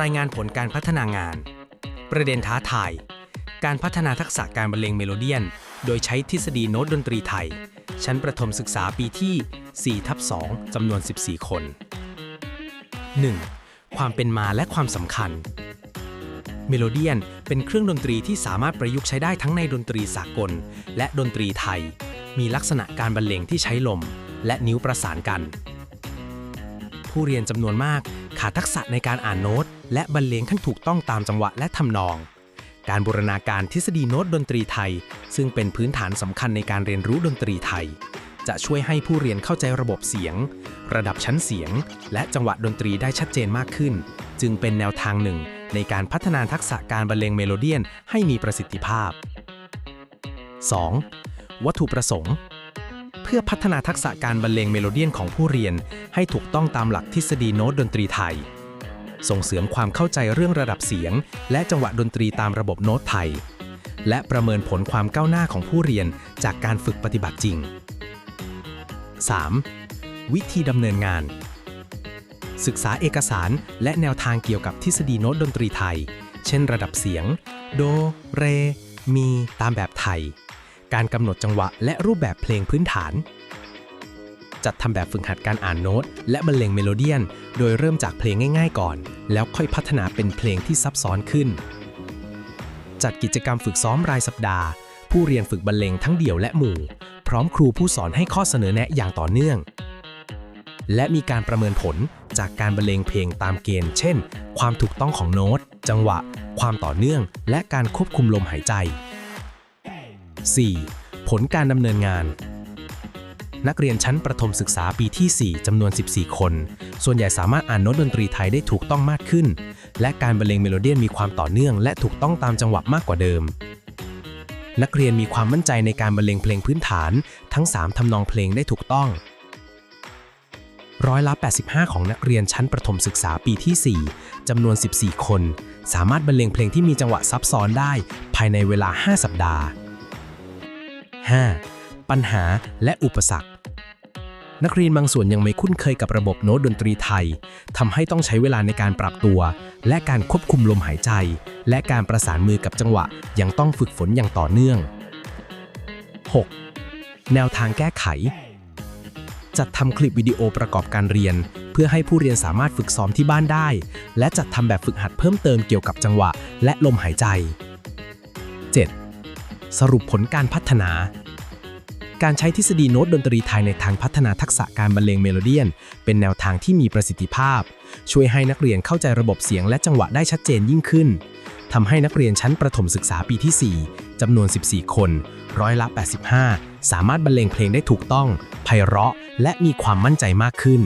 รายงานผลการพัฒนางาน ประเด็นท้าทาย การพัฒนาทักษะการบรรเลงเมโลเดียน โดยใช้ทฤษฎีโน้ตดนตรีไทย ชั้นประถมศึกษาปีที่4ทับ2จำนวน 14 คน 1. ความเป็นมาและความสำคัญ เมโลเดียนเป็นเครื่องดนตรีที่สามารถประยุกต์ใช้ได้ทั้งในดนตรีสากล และดนตรีไทย มีลักษณะการบรรเลงที่ใช้ลม และนิ้วประสานกัน ผู้เรียนจำนวนมาก ขาดทักษะในการอ่านโน้ต และบรรเลงขั้นถูกต้องตามจังหวะและทำนอง การบูรณาการทฤษฎีโน้ตดนตรีไทย ซึ่งเป็นพื้นฐานสำคัญในการเรียนรู้ดนตรีไทย จะช่วยให้ผู้เรียนเข้าใจระบบเสียง ระดับชั้นเสียง และจังหวะดนตรีได้ชัดเจนมากขึ้น จึงเป็นแนวทางหนึ่ง ในการพัฒนาทักษะการบรรเลงเมโลเดียนให้มีประสิทธิภาพ 2. วัตถุประสงค์ เพื่อพัฒนาทักษะการบรรเลงเมโลเดียนของผู้เรียน ให้ถูกต้องตามหลักทฤษฎีโน้ตดนตรีไทย ส่งเสริมความเข้าใจเรื่องระดับเสียง และจังหวะดนตรีตามระบบโน้ตไทย และประเมินผลความก้าวหน้าของผู้เรียนจากการฝึกปฏิบัติจริง 3. วิธีดำเนินงาน ศึกษาเอกสารและแนวทางเกี่ยวกับทฤษฎีโน้ตดนตรีไทย เช่น ระดับเสียง โด เร มี ตามแบบไทย การกำหนดจังหวะและรูปแบบเพลงพื้นฐาน จัดทำแบบฝึกหัดการอ่านโน้ต และบรรเลงเมโลเดียน โดยเริ่มจากเพลงง่าย ๆ ก่อน แล้วค่อยพัฒนาเป็นเพลงที่ซับซ้อนขึ้น จัดกิจกรรมฝึกซ้อมรายสัปดาห์ ผู้เรียนฝึกบรรเลงทั้งเดี่ยวและหมู่ พร้อมครูผู้สอนให้ข้อเสนอแนะอย่างต่อเนื่อง และมีการประเมินผลจากการบรรเลงเพลงตามเกณฑ์ เช่น ความถูกต้องของโน้ต จังหวะ ความต่อเนื่อง และการควบคุมลมหายใจ 4. ผลการดำเนินงาน นักเรียนชั้นประถมศึกษาปีที่ 4จำนวน 14 คน ส่วนใหญ่สามารถอ่านโน้ตดนตรีไทยได้ถูกต้องมากขึ้น และการบรรเลงเมโลเดียนมีความต่อเนื่องและถูกต้องตามจังหวะมากกว่าเดิม นักเรียนมีความมั่นใจในการบรรเลงเพลงพื้นฐาน ทั้ง 3ทำนองเพลงได้ถูกต้องร้อยละ 85 ของนักเรียนชั้นประถมศึกษาปีที่ 4 จำนวน 14 คน สามารถบรรเลงเพลงที่มีจังหวะซับซ้อนได้ ภายในเวลา 5 สัปดาห์ 5. ปัญหาและอุปสรรค นักเรียนบางส่วนยังไม่คุ้นเคยกับระบบโน้ตดนตรีไทยทำให้ต้องใช้เวลาในการปรับตัว และการควบคุมลมหายใจ และการประสานมือกับจังหวะยังต้องฝึกฝนอย่างต่อเนื่อง 6. แนวทางแก้ไข จัดทำคลิปวิดีโอประกอบการเรียน เพื่อให้ผู้เรียนสามารถฝึกซ้อมที่บ้านได้ และจัดทำแบบฝึกหัดเพิ่มเติมเกี่ยวกับจังหวะ และลมหายใจ 7. สรุปผลการพัฒนา การใช้ทฤษฎีโน้ตดนตรีไทยในทางพัฒนาทักษะการบรรเลงเมโลเดียน เป็นแนวทางที่มีประสิทธิภาพ ช่วยให้นักเรียนเข้าใจระบบเสียงและจังหวะได้ชัดเจนยิ่งขึ้นทำให้นักเรียนชั้นประถมศึกษาปีที่ 4จำนวน 14 คน ร้อยละ 85 สามารถบรรเลงเพลงได้ถูกต้องไพเราะ และมีความมั่นใจมากขึ้น